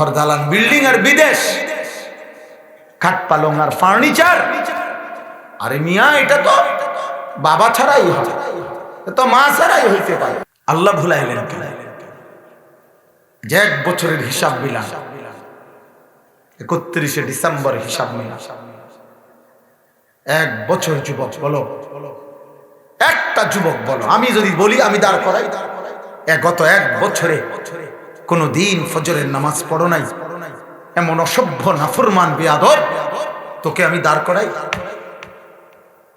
ঘর দালান বিল্ডিং আর বিদেশ, খাট পালং আর ফার্নিচার আরে মিয়া, এটা তো বাবা ছাড়াই হয়। তো মা ছাড়াই হইতে পারে। আল্লাহ ভুলাইলেন যে এক বছরের হিসাব মিলান, একত্রিশে ডিসেম্বর হিসাব মিলান। এক বছর যুবক, বলো। একটা যুবক বলো। আমি যদি বলি, আমি দাঁড় করাই। গত এক বছরে বছরে কোনো দিন ফজরের নামাজ পড়ো নাই। এমন অসভ্য, নাফরমান, বিয়াদব তোকে আমি দাঁড় করাই।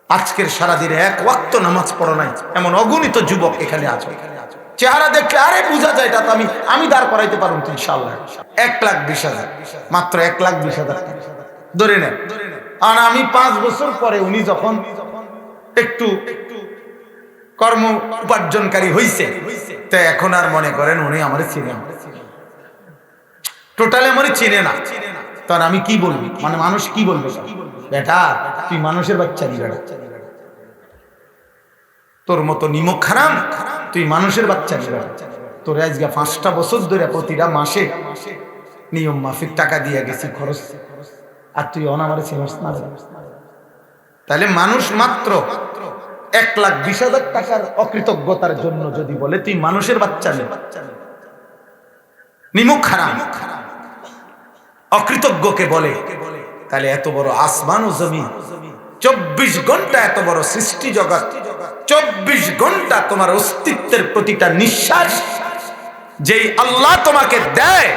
আজকের সারাদিনে এক ওয়াক্ত নামাজ পড়ো নাই। এমন অগণিত যুবক এখানে আছে। চেহারা দেখলে, আরে, বোঝা যায় এটা তো আমি আমি দাঁড় করাইতে পারব তো ইনশাল্লাহ এক লাখ বিশ হাজার। মাত্র এক লাখ বিশ হাজার ধরে নেন। আর আমি পাঁচ বছর পরে উনি যখন একটু কর্ম উপার্জনকারী হইছে, তো এখন আর মনে করেন উনি আমার চিনে টোটালি আমার চিনে না। তখন আমি কি বলবি? মানে মানুষ কি বলবে? বেটা, তুই মানুষের বাচ্চা নি, বেটা। তোর মতো নিমক খারাম, তুই মানুষের বাচ্চা নি, বেটা। তোর আজকে পাঁচটা বছর ধরে প্রতিটা মাসে নিয়ম মাফিক টাকা দিয়ে গেছি খরচ। আর তুই অনামারে চিনস না তাহলে মানুষ মাত্র এক লাখ বিশ হাজার টাকার অকৃতজ্ঞতার জন্য যদি বলে, তুই মানুষের বাচ্চা নে। নিমুখ খারাপ অকৃতজ্ঞকে বলে, তাহলে এত বড় আসমান ও জমিন, চব্বিশ ঘণ্টা এত বড় সৃষ্টি জগৎ, চব্বিশ ঘণ্টা তোমার অস্তিত্বের প্রতিটা নিঃশ্বাস যেই আল্লাহ তোমাকে দেয়,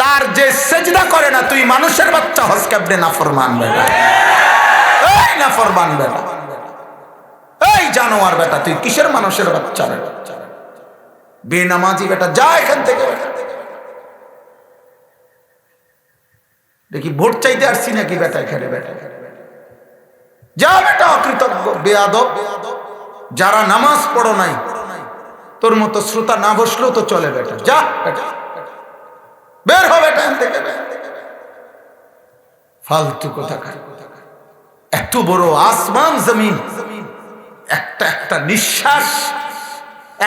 তার যে সেজদা করে না, তুই মানুষের বাচ্চা হস কাবড়ে নাফরমান বেটা? এই নাফরমান বেটা। এই জানোয়ার বেটা, তুই কিসের মানুষের বাচ্চা বেটা বেনামাজি বেটা, যা এখান থেকে বেটা। দেখি ভোট চাইতে আসছি নাকি বেটা এখানে, বেটা? যা বেটা, অকৃতজ্ঞ, বেয়াদব। যারা নামাজ পড়ো নাই, তোর মতো শ্রোতা না বসলেও তো চলে বেটা। যা বের হবে ফালতু কথা এত বড় আসমান, জমিন। একটা একটা নিঃশ্বাস,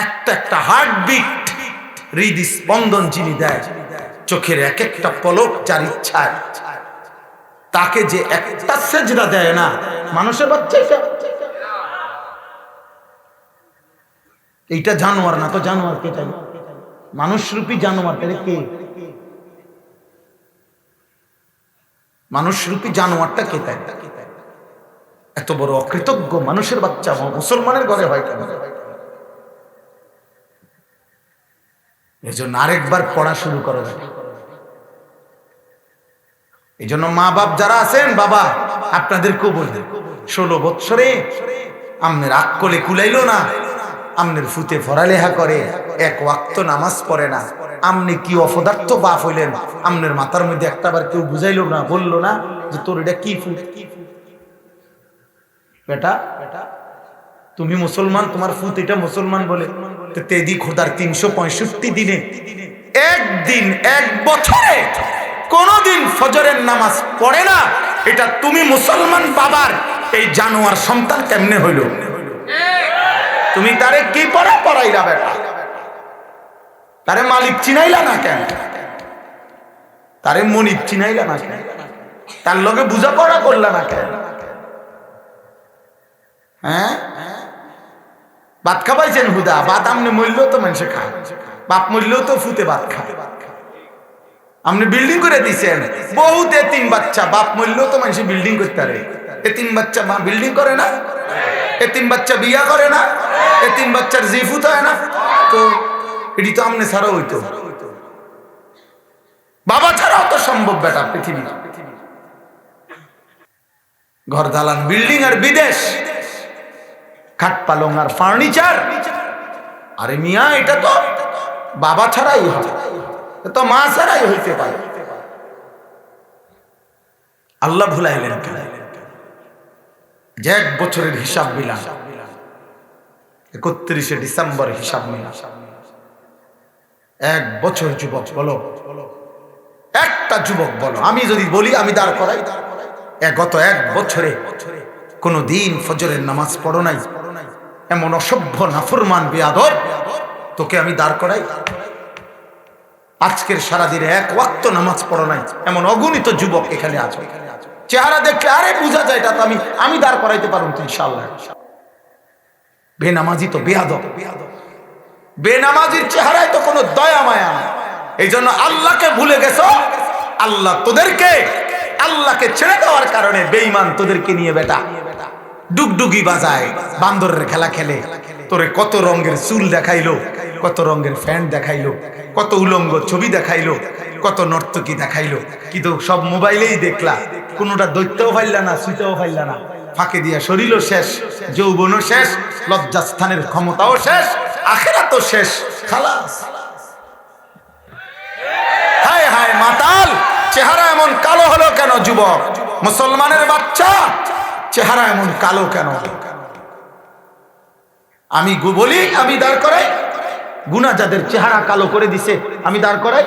একটা একটা হার্টবিট হৃদ স্পন্দন যিনি দেয়। চোখের এক একটা পলক যার ইচ্ছায় তাকে যে একটা সেজদা দেয় না, মানুষের বাচ্চা এটা। এইটা জানোয়ার না তো জানোয়ার কে তাই। মানুষ রূপী জানোয়ার তাহলে কে? মানুষ রূপী জানোয়ারটা কে তাই? এত বড় অকৃতজ্ঞ মানুষের বাচ্চা মুসলমানের ঘরে হয় কেন? এই জন্য আরেকবার পড়া শুরু করো। বেটা। এই জন্য মা বাপ যারা আছেন, বাবা আপনাদেরকেও বলবেন ষোলো বৎসরে আমনের আকলে কুলাইলো না, আমনের ফুতে ফরালেহা করে, এক ওয়াক্ত নামাজ পড়ে না। আমনি কি অপদার্থ বাপ হইলেন? আমনের মাথার মধ্যে একটাবার কেউ বুঝাইলো না, বলল না যে তোর এটা কি ফুট? বেটা বেটা তুমি মুসলমান, তোমার ফুত এটা মুসলমান বলে। তেদি খোদার তিনশো পঁয়ষট্টি দিনে, একদিন, এক বছরে কোনদিন ফজরের নামাজ পড়ে না। এটা তুমি মুসলমান বাবার এই জানোয়ার সন্তান কেমনে হইল? তুমি তারে কি পড়া পড়াইলা বেটা? তারে মালিক চিনাইলা না কেন? তারে মনিক চিনাইলা না কেন? তার লগে বুঝাপড়া করলা না কেন? হ্যাঁ? ভাত খাবাইছেন হুদা? ভাত আমনে মরলেও তো মানুষে খায় বাপ মরলেও তো ফুতে ভাত খায় আপনি বিল্ডিং করে দিছেন। বহুত তিন বাচ্চা, বাপ মরলেও তো মানুষ বিল্ডিং করতে পারে। তিন বাচ্চা মা বিল্ডিং করে না? এ তিন বাচ্চা বিয়া করে না? এ তিন বাচ্চার জিফুত হয় না? তো এটি তো আমনে ছাড়া হইতো। বাবা ছাড়াও তো সম্ভব বেটা পৃথিবী। ঘর দালান বিল্ডিং আর বিদেশ। খাট পালং আর ফার্নিচার আরে মিয়া, এটা তো বাবা ছাড়াই হয়। তো মা ছাড়াই হইতে পারে। আল্লাহ ভুলাইলেন যে এক বছরের হিসাব মিলান, একত্রিশে ডিসেম্বর হিসাব মিলান। এক বছর যুবক বলো, একটা যুবক বলো, আমি যদি বলি, আমি দাঁড় করাই। গত এক বছরে কোনো দিন ফজরের নামাজ পড়ো নাই। এমন অসভ্য নাফরমান বেয়াদব, তোকে আমি দাঁড় করাই। আজকের সারাদিনে এক ওয়াক্ত নামাজ পড়ো নাই। এমন অগণিত যুবক এখানে আছে। চেহারা দেখলে, আরে, বোঝা যায় এটা তো আমি আমি দাঁড় করাইতে পারব তো ইনশাল্লাহ বেনামাজি তো বেয়াদব। বেনামাজির চেহারায় তো কোনো দয়া, মায়া এই জন্য আল্লাহকে ভুলে গেছো? আল্লাহ তোদেরকে, আল্লাহকে ছেড়ে দেওয়ার কারণে বেঈমান তোদেরকে নিয়ে বেটা, ডুগডুগি বাজায়, বান্দরের খেলা খেলে। তোরে কত রঙের চুল দেখাইলো, কত রঙের ফ্যান দেখাইলো, কত উলঙ্গ ছবি দেখাইলো, কত নর্তকী দেখাইলো। কিন্তু সব মোবাইলেই দেখলা, কোনোটা দৈত্যও ফাইলা না সুইতেও ফাইলা না। ফাঁকে দিয়া শরীরও শেষ, যৌবনও শেষ, লজ্জাস্থানের ক্ষমতাও শেষ আখেরা তো শেষ, খালাস। হায় হায় মাতাল, চেহারা এমন কালো হলো কেন, যুবক? মুসলমানের বাচ্চা, চেহারা এমন কালো কেন? আমি বলি, আমি দাঁড় করাই। গুনা যাদের চেহারা কালো করে দিছে, আমি দাঁড় করাই।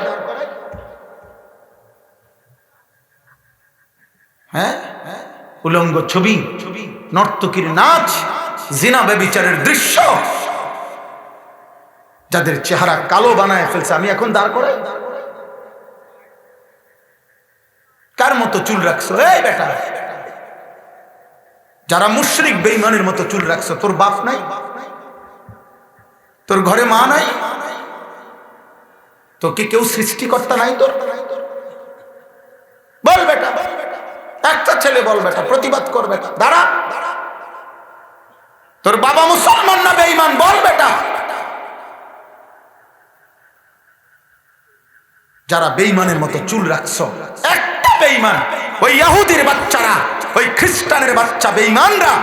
হ্যাঁ? উলঙ্গ ছবি, নর্তকীর নাচ, জিনা বেবিচারের দৃশ্য। যাদের চেহারা কালো বানায় ফেলছে, আমি এখন দাঁড় করাই। কার মতো চুল রাখছো? এই বেটা। যারা মুশরিক বেইমানের মতো চুল রাখছো, তোর বাপ নাই বাপ নাই? তোর ঘরে মা নাই? তোকে কেউ সৃষ্টিকর্তা নাই তোর? বল বেটা। একটা ছেলে বল বেটা, প্রতিবাদ কর বেটা। দাঁড়া। তোর বাবা মুসলমান না বেঈমান? বল বেটা। যারা বেঈমানের মতো চুল রাখছো, একটা বেঈমান, ওই ইয়াহুদির বাচ্চারা, ওই খ্রিস্টানের বাচ্চা বেঈমানরা,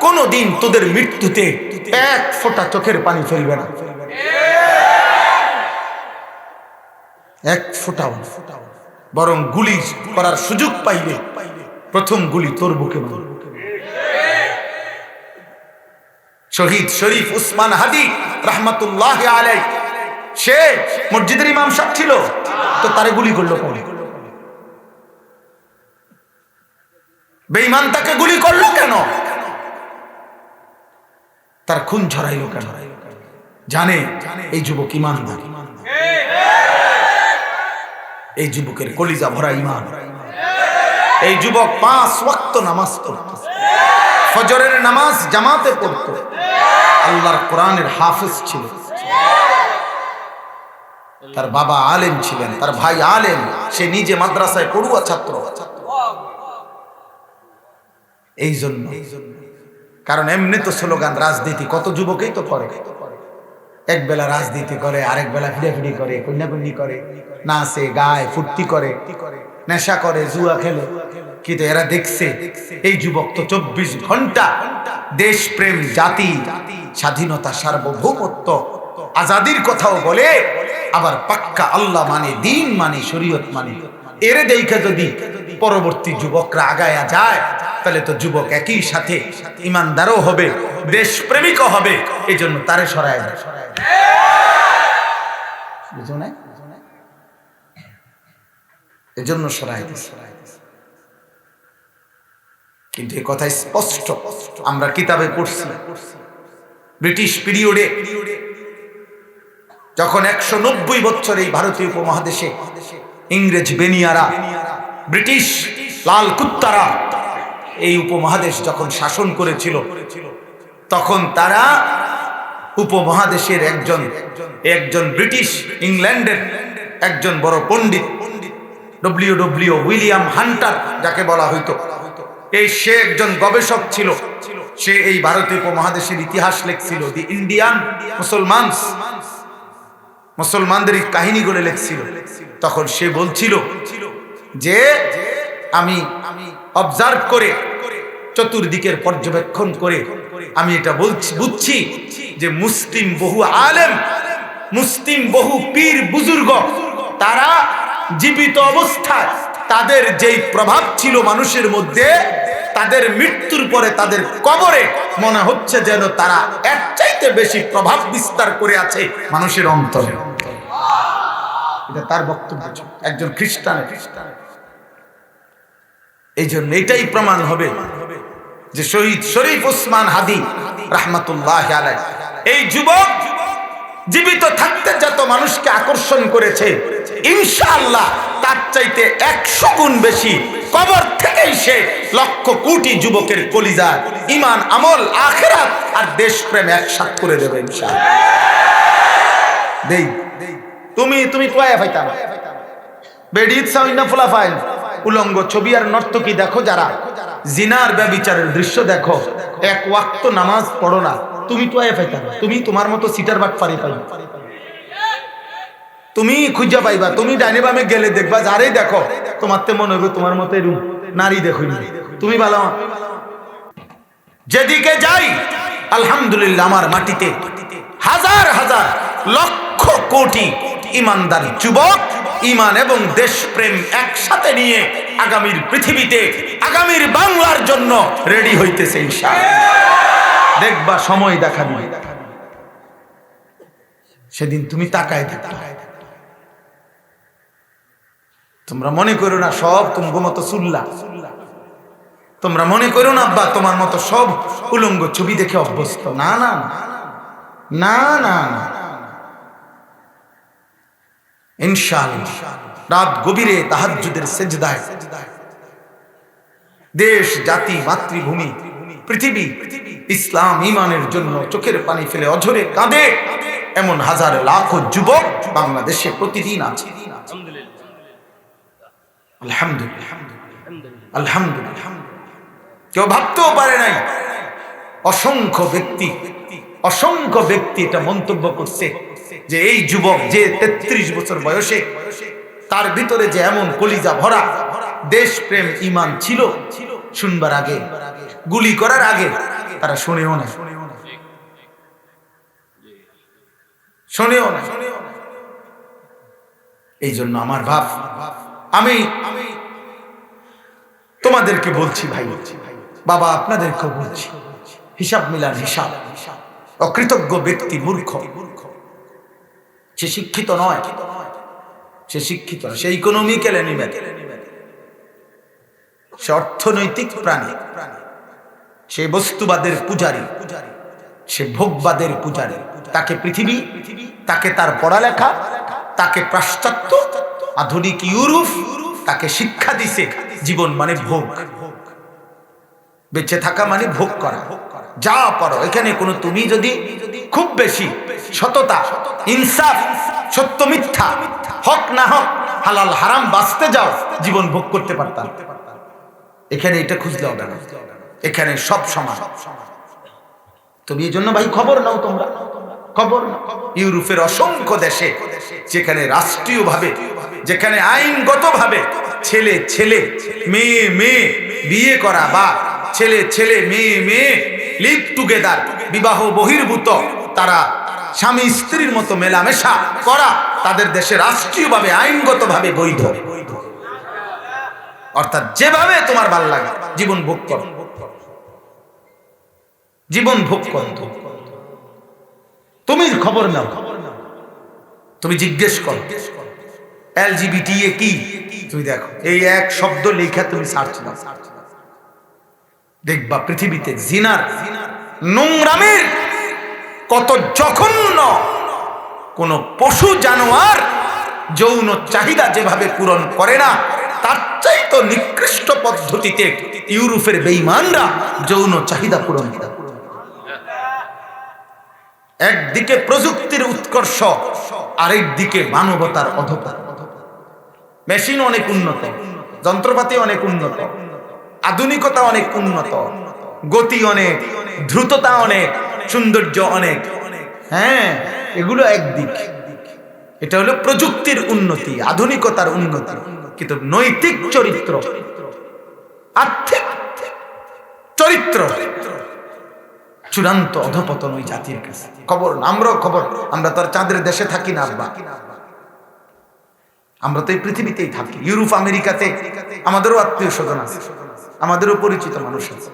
কোনোদিন তোদের মৃত্যুতে এক ফোঁটা চোখের পানি ফেলবে না। এক ফোঁটাও বরং গুলি করার সুযোগ পাইবে প্রথম গুলি তোর বুকে। শহীদ শরীফ উসমান হাদি রহমতুল্লাহ আলাই সে মসজিদের ইমাম সাহেব ছিল, তো তারে গুলি করল পরে বেঈমান তাকে গুলি করল কেন? তার খুন ঝরাইলো কেন? জানে এই যুবক ইমানদার। এই যুবকের কলিজা ভরা ইমান। এই যুবক পাঁচ ওয়াক্ত নামাজ পড়ত। ফজরের নামাজ জামাতে পড়ত। আল্লাহর কোরআনের হাফেজ ছিল। তার বাবা আলেম ছিলেন, তার ভাই আলেম, সে নিজে মাদ্রাসায় পড়ুয়া ছাত্র। এই জন্য কারণ এমনি তো স্লোগান, রাজনীতি কত যুবকেই তো করে। এক বেলা রাজনীতি করে, আরেক বেলা ফিডাফিডি করে, কন্যাকুন্নি করে, নাচে, গায়, ফুর্তি করে, নেশা করে, জুয়া খেলে। কিন্তু এরা দেখছে, এই যুবক তো চব্বিশ ঘণ্টা দেশ প্রেম জাতি, স্বাধীনতা, সার্বভৌমত্ব, আজাদির কথাও বলে, আবার পাক্কা আল্লাহ মানে দিন মানে শরীয়ত মানে। এরে দেখা যদি পরবর্তী যুবকরা আগায়া যায়, তাহলে তো যুবক একই সাথে ইমানদারও হবে, দেশপ্রেমিকও হবে এই জন্য তারে সরায় নাই? এজন্য সরাই কিন্তু এ কথা স্পষ্ট, আমরা কিতাবে পড়ছি। ব্রিটিশ পিরিয়ডে, যখন একশো নব্বই বছর এই ভারতীয় উপমহাদেশে ইংরেজ বেনিয়ারা, ব্রিটিশ লাল কুত্তারা এই উপমহাদেশ যখন শাসন করেছিল, তখন তারা উপমহাদেশের একজন একজন ব্রিটিশ, ইংল্যান্ডের একজন বড় পণ্ডিত ডব্লিউ ডব্লিউ উইলিয়াম হান্টার যাকে বলা হইতো। এই সে একজন গবেষক ছিল। সে এই ভারতীয় উপমহাদেশের ইতিহাস লেখছিল, দি ইন্ডিয়ান মুসলমান মুসলমানদের কাহিনীগুলো লেখছিল। তখন সে বলছিল যে আমি অবজার্ভ করে চতুর্দিকের পর্যবেক্ষণ করে আমি এটা বলছি, বুঝছি যে মুসলিম বহু আলেম, মুসলিম বহু পীর বুজুর্গ, তারা জীবিত অবস্থায় তাদের যেই প্রভাব ছিল মানুষের মধ্যে, তাদের মৃত্যুর পরে তাদের কবরে মনে হচ্ছে যেন তারা এর চাইতে বেশি প্রভাব বিস্তার করে আছে মানুষের অন্তরে এটা তার বক্তব্য। একজন খ্রিস্টানের এই জন্য এটাই প্রমাণ হবে যে শহীদ শরীফ উসমান হাদি রাহমাতুল্লাহ এই যুবক জীবিত থাকতে যত মানুষকে আকর্ষণ করেছে তার চাইতে একশো গুণ বেশি কবর থেকেই সে লক্ষ কোটি যুবকের কলিজা ইমান আমল, আখেরাত আর দেশপ্রেম একসাথ করে দেবে তুমি তুমি টয়া পাইতাম বেডিত ফুলা ফাইল? উলঙ্গ ছবি আর নর্তকী দেখো যারা? জিনার ব্যবিচারের দৃশ্য দেখো। এক ওয়াক্ত নামাজ পড়ো না। তুমি টয়া পাইতাম তুমি তোমার মতো সিটার বাট পারি পাই তুমি খুঁজা পাইবা, তুমি ডাইনে বামে গেলে দেখবা, যারাই দেখো, তোমার তে মনে হবে তোমার মতো এরকম নারী দেখো তুমি ভালো? যেদিকে যাই, আলহামদুলিল্লাহ আমার মাটিতে হাজার হাজার লক্ষ কোটি ইমানদার যুবক ইমান এবং দেশপ্রেম একসাথে নিয়ে আগামীর পৃথিবীতে, আগামীর বাংলার জন্য রেডি হইতেছে দেখবা সময় দেখা দিবে সেদিন তুমি তাকায় থাকবে তোমরা মনে করো না সব তোমার মতো চুল্লা তোমরা মনে করো না আব্বা তোমার মতো সব উলঙ্গ ছবি দেখে অভ্যস্ত? না না না। না না ইনশাআল্লাহ। রাত গভীরে তাহাজ্জুদের সেজদায়। দেশ, জাতি, মাতৃভূমি, পৃথিবী, ইসলাম ইমানের জন্য চোখের পানি ফেলে অঝরে কাঁদে। এমন হাজার লাখো যুবক বাংলাদেশে প্রতিদিন আছে। আলহামদুলিল্লাহ। কেউ ভাবতেও পারে নাই, অসংখ্য ব্যক্তি অসংখ্য ব্যক্তি এটা মন্তব্য করছে যে এই যুবক যে তেত্রিশ বছর বয়সে, তার ভিতরে যে এমন কলিজা ভরা দেশ প্রেম ইমান ছিল, শুনবার আগে, গুলি করার আগে, তারা শুনেও না শোনেও না এই জন্য আমার ভাব আমি, তোমাদেরকে বলছি ভাই, বাবা আপনাদেরকেও বলছি, হিসাব মিলান হিসাব, অকৃতজ্ঞ ব্যক্তি মূর্খ। সে শিক্ষিত নয়, সে শিক্ষিত নয়, সে ইকোনমিক্যাল অ্যানিম্যাল। সে অর্থনৈতিক প্রাণী, সে বস্তুবাদের পূজারী, সে ভোগবাদের পূজারী। তাকে পৃথিবী, তাকে তার পড়ালেখা, তাকে পাশ্চাত্য আধুনিক ইউরোপ তাকে শিক্ষা দিছে জীবন মানে ভোগ। বেঁচে থাকা মানে ভোগ করা। যা পারো। এখানে কোনো তুমি যদি খুব বেশি সততা, ইনসাফ, সত্য মিথ্যা, হক না হক, হালাল হারাম বাঁচতে যাও, জীবন ভোগ করতে পারতাম এখানে এটা খুঁজলে হবে না। এখানে সব সমান। তুমি এই জন্য ভাই খবর নাও তোমরা। খবর ইউরোপের অসংখ্য দেশে, যেখানে রাষ্ট্রীয়ভাবে, যেখানে আইনগতভাবে ছেলে ছেলে, মেয়ে মেয়ে বিয়ে করা বা ছেলে ছেলে, মেয়ে মেয়ে লিভ টুগেদার বিবাহ বহির্ভূত, তারা স্বামী, স্ত্রীর মতো মেলামেশা করা তাদের দেশে রাষ্ট্রীয়ভাবে, আইনগতভাবে বৈধ। অর্থাৎ যেভাবে তোমার ভালো লাগে, জীবন ভোগ কর। জীবন ভোগ কর। তুমি খবর নাও। তুমি জিজ্ঞেস করো। এলজিবিটি এ কি? তুমি দেখো, এই এক শব্দ লেখা তুমি সার্চ দাও। দেখবা পৃথিবীতে জিনার নোংরামের কত জঘন্য। কোন পশু, জানোয়ার যৌন চাহিদা যেভাবে পূরণ করে না, তার চাইতো নিকৃষ্ট পদ্ধতিতে ইউরোপের বেইমানরা যৌন চাহিদা পূরণ করে। একদিকে প্রযুক্তির উৎকর্ষ আরেক দিকে মানবতার অধপতন। মেশিন অনেক উন্নত, যন্ত্রপাতি অনেক উন্নত, আধুনিকতা অনেক উন্নত, গতি অনেক, দ্রুততা অনেক, সৌন্দর্য অনেক। হ্যাঁ এগুলো একদিক। এটা হলো প্রযুক্তির উন্নতি, আধুনিকতার উন্নতি, কিন্তু নৈতিক চরিত্র, আর্থিক চরিত্র। চূড়ান্ত অধপতন ওই জাতির কাছে। খবর আমরাও খবর আমরা তো আর চাঁদের দেশে থাকি না আব্বা। আমরা তো এই পৃথিবীতেই থাকি ইউরোপ আমেরিকাতে। আমাদেরও আত্মীয় স্বজন আছে আমাদেরও পরিচিত মানুষ আছে।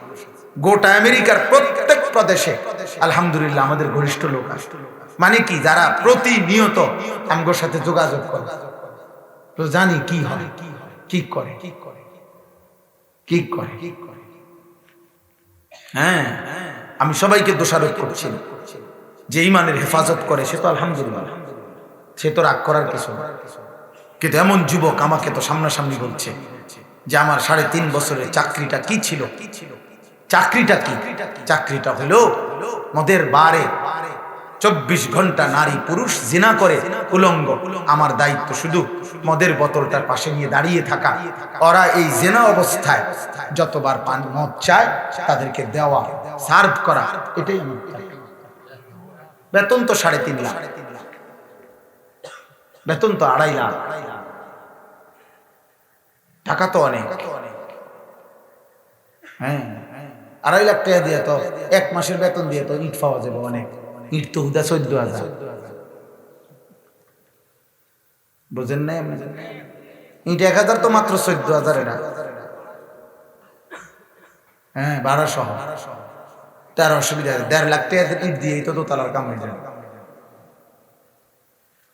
গোটা আমেরিকার প্রত্যেক প্রদেশে আলহামদুলিল্লাহ আমাদের ঘনিষ্ঠ লোক আছে। মানে কি যারা প্রতিনিয়ত আমগোর সাথে যোগাযোগ করে। তো জানি কি হয় কি করে কি করে কি করে। হ্যাঁ। আমি সবাইকে দোষারোপ করছি। যে ইমানের হেফাজত করে, সে তো আলহামদুলিল্লাহ সে তো রাগ করার কিছু। কিন্তু এমন যুবক আমাকে তো সামনাসামনি বলছে যে আমার সাড়ে তিন বছরের চাকরিটা কি ছিল চাকরিটা কি চাকরিটা হলো মদের বারে চব্বিশ ঘণ্টা নারী পুরুষ জিনা করে উলঙ্গ। আমার দায়িত্ব শুধু মদের বোতলটার পাশে নিয়ে দাঁড়িয়ে থাকা। ওরা এই জেনা অবস্থায় যতবার পান মদ চায়, তাদেরকে দেওয়া, সার্ভ করা, এটাই বেতন তো সাড়ে তিন লাখ। বেতন তো আড়াই লাখ। টাকা তো অনেক। হ্যাঁ আড়াই লাখ টাকা দিয়ে তো এক মাসের বেতন দিয়ে তো ইট পাওয়া যাবে অনেক। ইট তো হুদা হাজার। বুঝেন নাই? ইট এক হাজার তো মাত্র চোদ্দ হাজার এটা। হ্যাঁ তার অসুবিধা। দেড় লাখ টাকা ইট দিয়েই তো দোতলার কাম হয়ে যাবে।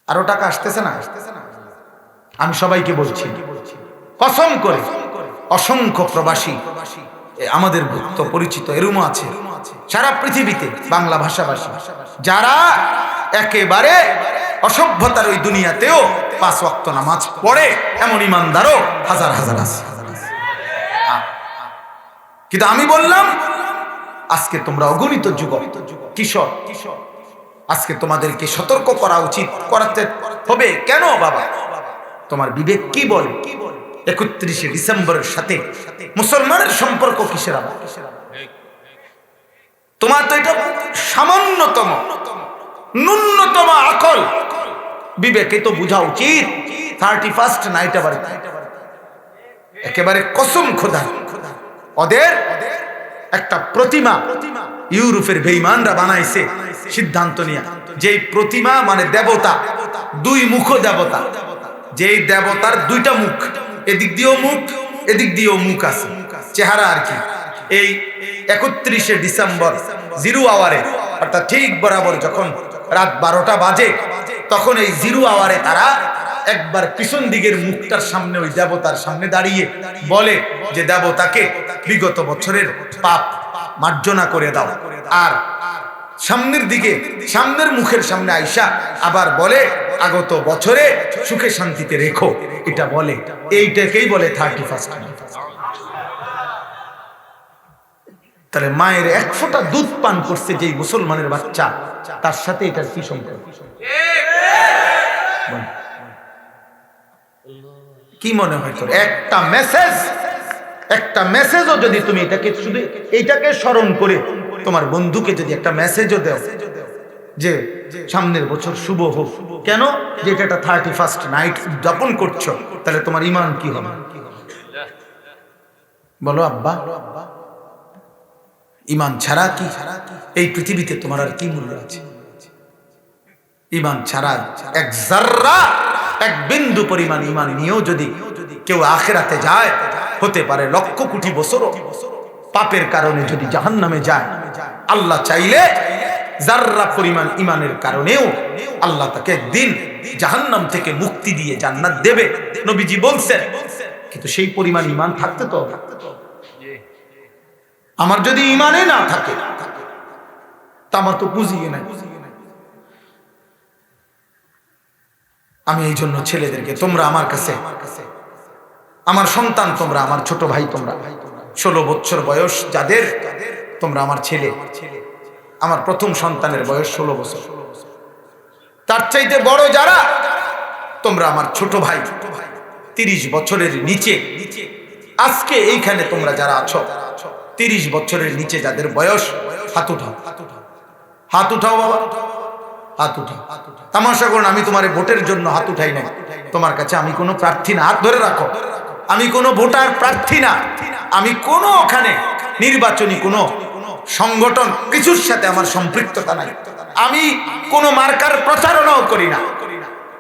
আরও টাকা আসতেছে না? আমি সবাইকে বলছি, কসম করে অসংখ্য প্রবাসী আমাদের ভুক্ত, পরিচিত, এরুমও আছে। সারা পৃথিবীতে বাংলা ভাষাভাষী। যারা একেবারে অসভ্যতার ওই দুনিয়াতেও পাঁচ ওয়াক্ত নামাজ পড়ে, এমন ইমানদারও হাজার হাজার আছে। কিন্তু আমি বললাম, আজকে তোমরা অগণিত যুগ কিশোর, আজকে তোমাদেরকে সতর্ক করা উচিত, করাতে হবে। কেন বাবা? তোমার বিবেক কি বলে? একত্রিশে ডিসেম্বরের সাথে মুসলমানের সম্পর্ক কিসের আবার? তোমার তো এটা সামান্যতম, ন্যূনতম আকল। বিবেকে তো বোঝা উচিত থার্টি ফার্স্ট নাইট আবার একেবারে কসম খোদা। ওদের একটা প্রতিমা ইউরোপের বেইমানরা বানাইছে, সিদ্ধান্ত নিয়ে। যেই প্রতিমা মানে দেবতা, দুই মুখ দেবতা। যেই দেবতার দুইটা মুখ, এদিক দিয়েও মুখ, এদিক দিয়েও মুখ আছে। চেহারা আর কি? এই একত্রিশে ডিসেম্বর জিরো আওয়ারে, অর্থাৎ ঠিক বরাবর যখন রাত বারোটা বাজে, তখন এই জিরো আওয়ারে তারা একবার পিছন দিকের মুখটার সামনে, ওই দেবতার সামনে দাঁড়িয়ে বলে যে, দেবতাকে বিগত বছরের পাপ মার্জনা করে দাও। আর সামনের দিকে, সামনের মুখের সামনে আইসা আবার বলে, আগত বছরে সুখে শান্তিতে রেখো। এটা বলে। এইটাকেই বলে থার্টি ফার্স্ট তাহলে মায়ের এক ফোঁটা দুধ পান করছে যেই মুসলমানের বাচ্চা, তার সাথে এটার কি সম্পর্ক? কি মনে হয় তোর? একটা মেসেজ একটা মেসেজও যদি তুমি এটাকে শুধু এইটাকে স্মরণ করে তোমার বন্ধুকে যদি একটা মেসেজও দাও, যে সামনের বছর শুভ হোক। কেন? যে এটা একটা থার্টি ফার্স্ট নাইট উদযাপন করছ, তাহলে তোমার ইমান কি হবে? বলো আব্বা। ইমান ছাড়া কি? এই পৃথিবীতে তোমার আর কি মূল্য আছে? ইমান ছাড়া এক জাররা এক বিন্দু পরিমাণ ইমান নিয়েও যদি কেউ আখেরাতে যায়, হতে পারে লক্ষ কোটি বছরও। পাপের কারণে যদি জাহান নামে যায়, আল্লাহ চাইলে জাররা পরিমাণ ইমানের কারণেও আল্লাহ তাকে একদিন জাহান্নাম থেকে মুক্তি দিয়ে জান্নাত দেবে। নবীজি বলছেন, কিন্তু সেই পরিমাণ ইমান থাকতে তো হবে। আমার যদি ইমানে না থাকে, তা আমার তো বুঝিয়ে নাই। আমি এই জন্য ছেলেদেরকে, তোমরা আমার কাছে, আমার সন্তান তোমরা, আমার ছোট ভাই তোমরা, ষোলো বছর বয়স যাদের, তোমরা আমার ছেলে, আমার প্রথম সন্তানের বয়স ষোলো বছর। তার চাইতে বড় যারা, তোমরা আমার ছোট ভাই, তিরিশ বছরের নিচে, আজকে এইখানে তোমরা যারা আছো তিরিশ বছরের নিচে যাদের বয়স, হাত উঠাও। হাত উঠাও বাবা। হাত উঠাও। তামাশা করুন আমি তোমার ভোটের জন্য হাত উঠাই না তোমার কাছে আমি কোনো প্রার্থী না। হাত ধরে রাখো। আমি কোনো ভোটার প্রার্থী না। আমি কোনো ওখানে নির্বাচনী কোনো সংগঠন কিছুর সাথে আমার সম্পৃক্ততা নাই। আমি কোনো মার্কার প্রচারণাও করি না।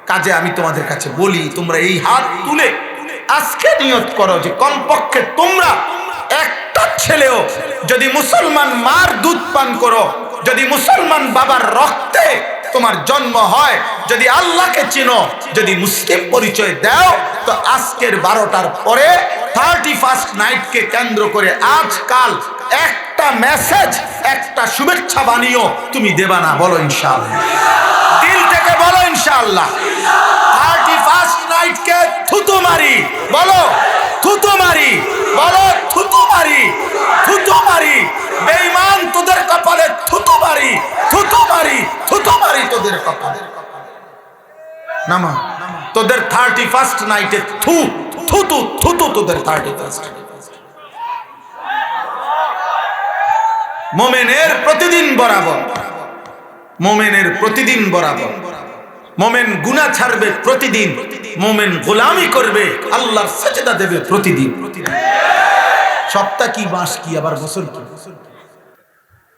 কাজে আমি তোমাদের কাছে বলি, তোমরা এই হাত তুলে আজকে নিয়ত করো যে কমপক্ষে তোমরা একটা ছেলেও যদি মুসলমান মার দুধ পান করো, যদি মুসলমান বাবার রক্তে তোমার জন্ম হয়, যদি আল্লাহকে চিনো, যদি মুসলিম পরিচয় দাও, তো আজকের বারোটার পরে থার্টি ফার্স্ট নাইটকে কেন্দ্র করে আজকাল একটা মেসেজ একটা শুভেচ্ছা বানিও তুমি দেবা না, বলো ইনশাআল্লাহ। দিল থেকে বলো ইনশাআল্লাহ। থার্টি ফার্স্ট নাইটকে থুতু মারি, বলো থুতু মারি বলো থুতু মারি থুতু মারি বেঈমান তোদের কপালে থুতু মারি থুতু মারি থুতু মারি নামা, তোদের থার্টি ফার্স্ট নাইটে থু থুতু থুতু তোদের থার্টি ফার্স্ট মোমেনের প্রতিদিন বরাবর, মোমেনের প্রতিদিন বরাবর। মোমেন গুনা ছাড়বে প্রতিদিন, মোমেন গোলামি করবে, আল্লাহর সচেতা দেবে প্রতিদিন। সপ্তাহ কি, মাস কি, আবার বছর কি?